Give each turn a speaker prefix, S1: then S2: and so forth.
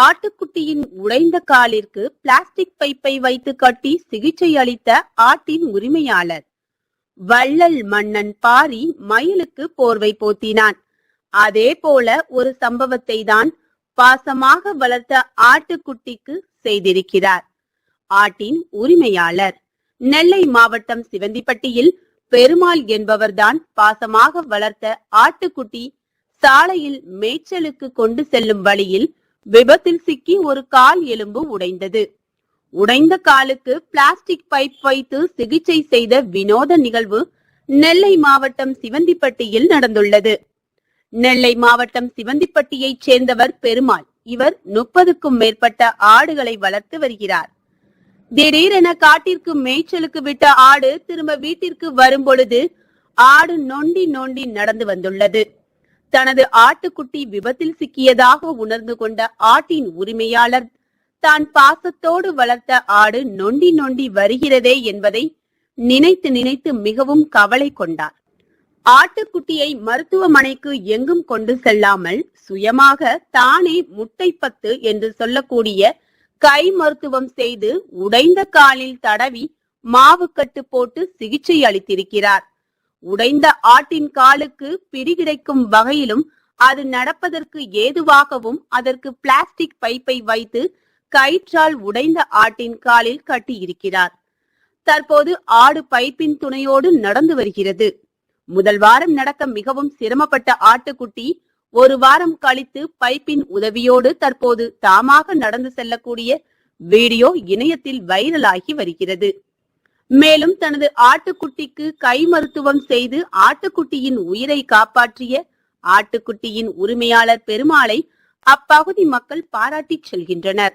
S1: ஆட்டுக்குட்டியின் உடைந்த காலிற்கு பிளாஸ்டிக் பைப்பை வைத்து கட்டி சிகிச்சை அளித்த ஆட்டின் உரிமையாளர். வள்ளல் மன்னன் பாரி மயிலுக்கு போர்வை போத்தினான். அதே போல ஒரு சம்பவத்தை தான் பாசமாக வளர்த்த ஆட்டுக்குட்டிக்கு செய்திருக்கிறார். ஆட்டின் உரிமையாளர். நெல்லை மாவட்டம் சிவந்திப்பட்டியில் பெருமாள் என்பவர்தான் பாசமாக வளர்த்த ஆட்டுக்குட்டி சாலையில் மேய்ச்சலுக்கு கொண்டு செல்லும் வழியில் விபத்தில் சிக்கி ஒரு கால் எலும்பு உடைந்தது. உடைந்த காலுக்கு பிளாஸ்டிக் பைப் வைத்து சிகிச்சை செய்த வினோத நிகழ்வு நெல்லை மாவட்டம் சிவந்திப்பட்டியில் நடந்துள்ளது. நெல்லை மாவட்டம் சிவந்திப்பட்டியைச் சேர்ந்தவர் பெருமாள். இவர் முப்பதுக்கும் மேற்பட்ட ஆடுகளை வளர்த்து வருகிறார். திடீரென காட்டிற்கு மேய்ச்சலுக்கு விட்ட ஆடு திரும்ப வீட்டிற்கு வரும்பொழுது ஆடு நொண்டி நொண்டி நடந்து வந்துள்ளது. தனது ஆட்டுக்குட்டி விபத்தில் சிக்கியதாக உணர்ந்து கொண்ட ஆட்டின் உரிமையாளர் தான் பாசத்தோடு வளர்த்த ஆடு நொண்டி நொண்டி வருகிறதே என்பதை நினைத்து நினைத்து மிகவும் கவலை கொண்டார். ஆட்டுக்குட்டியை மருத்துவமனைக்கு எங்கும் கொண்டு செல்லாமல் சுயமாக தானே முட்டைப்பத்து என்று சொல்லக்கூடிய கை மருத்துவம் செய்து உடைந்த காலில் தடவி மாவு கட்டு போட்டு சிகிச்சை அளித்திருக்கிறார். உடைந்த ஆட்டின் காலுக்கு பிடி கிடைக்கும் வகையிலும் அது நடப்பதற்கு ஏதுவாகவும் அதற்கு பிளாஸ்டிக் பைப்பை வைத்து கயிற்றால் உடைந்த ஆட்டின் காலில் கட்டியிருக்கிறார். தற்போது ஆடு பைப்பின் துணையோடு நடந்து வருகிறது. முதல் வாரம் நடக்க மிகவும் சிரமப்பட்ட ஆட்டுக்குட்டி ஒரு வாரம் கழித்து பைப்பின் உதவியோடு தற்போது தாமாக நடந்து செல்லக்கூடிய வீடியோ இணையத்தில் வைரலாகி வருகிறது. மேலும் தனது ஆட்டுக்குட்டிக்கு கை மருத்துவம் செய்து ஆட்டுக்குட்டியின் உயிரை காப்பாற்றிய ஆட்டுக்குட்டியின் உரிமையாளர் பெருமாளை அப்பகுதி மக்கள் பாராட்டிச் செல்கின்றனர்.